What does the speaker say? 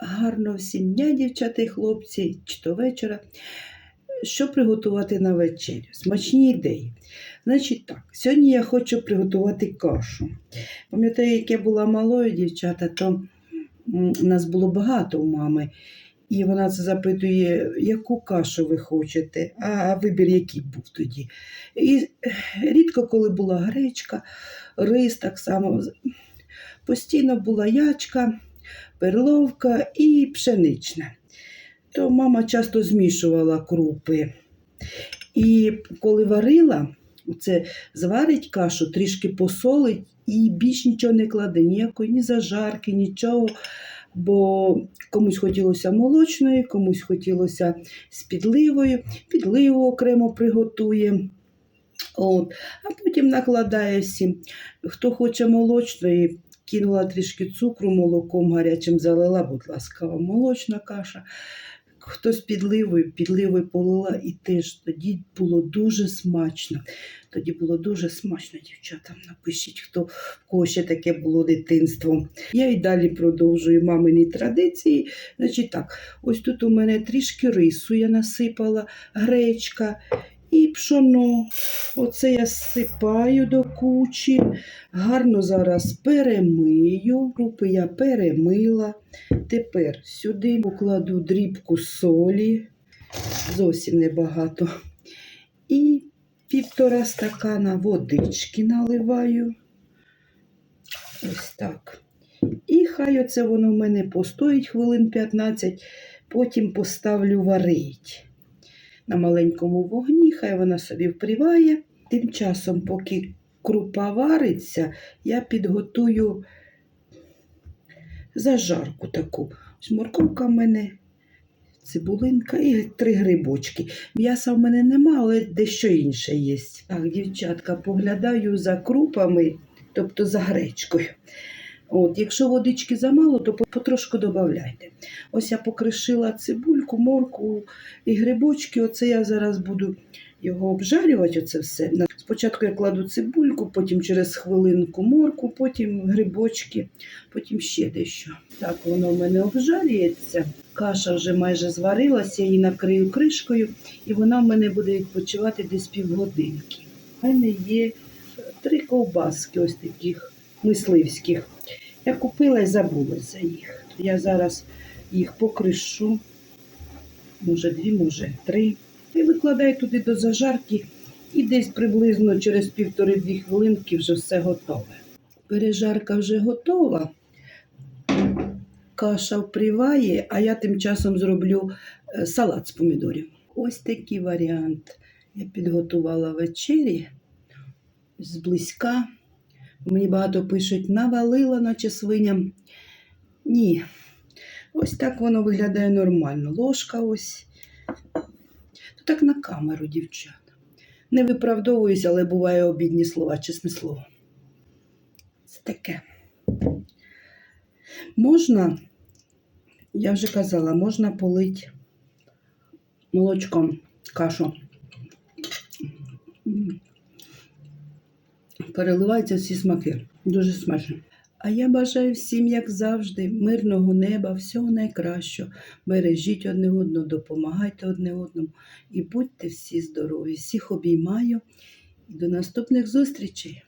Гарно всім дня, дівчата і хлопці, чи то вечора. Що приготувати на вечерю? Смачні ідеї. Значить так, сьогодні я хочу приготувати кашу. Пам'ятаю, як я була малою, дівчата, то нас було багато у мами. І вона це запитує, яку кашу ви хочете, а вибір який був тоді. І рідко, коли була гречка, рис так само. Постійно була ячка, перловка і пшенична. То мама часто змішувала крупи. І коли варила, це зварить кашу, трішки посолить і більш нічого не кладе, ніякої ні зажарки, нічого. Бо комусь хотілося молочної, комусь хотілося з підливою, підливу окремо приготує. От. А потім накладає всім. Хто хоче молочної, кинула трішки цукру, молоком гарячим залила, будь ласка, молочна каша. Хто з підливою, підливою полила і теж тоді було дуже смачно. Тоді було дуже смачно, дівчата. Напишіть, хто в кого ще таке було дитинство. Я і далі продовжую мамині традиції. Значить так, ось тут у мене трішки рису я насипала, гречка і пшоно. Оце я сипаю до кучі. Гарно зараз перемию. Крупи я перемила. Тепер сюди покладу дрібку солі, зовсім небагато. І півтора стакана водички наливаю. Ось так. І хай оце воно в мене постоїть хвилин 15, потім поставлю варить на маленькому вогні, хай вона собі впріває. Тим часом, поки крупа вариться, я підготую зажарку таку. Ось морковка в мене, цибулинка і три грибочки. М'яса в мене нема, але дещо інше є. Так, дівчатка, поглядаю за крупами, тобто за гречкою. От, якщо водички замало, то потрошку додавайте. Ось я покришила цибульку, морку і грибочки. Оце я зараз буду його обжарювати. Оце все. Спочатку я кладу цибульку, потім через хвилинку морку, потім грибочки, потім ще дещо. Так воно в мене обжарюється. Каша вже майже зварилася, я її накрию кришкою, і вона в мене буде відпочивати десь півгодинки. У мене є е, три ковбаски, ось таких мисливських. Я купила і забула за їх. Я зараз їх покришу, може дві, може три. І викладаю туди до зажарки, і десь приблизно через півтори-дві хвилинки вже все готове. Пережарка вже готова. Каша впріває, а я тим часом зроблю е, салат з помідорів. Ось такий варіант. Я підготувала вечері зблизька. Мені багато пишуть, навалила, наче свиня. Ні. Ось так воно виглядає нормально. Ложка ось. То так на камеру, дівчата. Не виправдовуюсь, але буває обідні слова, чесне слово. Це таке. Можна, я вже казала, можна полить молочком кашу. Переливаються всі смаки. Дуже смачно. А я бажаю всім, як завжди, мирного неба, всього найкращого. Бережіть одне одного, допомагайте одне одному і будьте всі здорові. Всіх обіймаю до наступних зустрічей!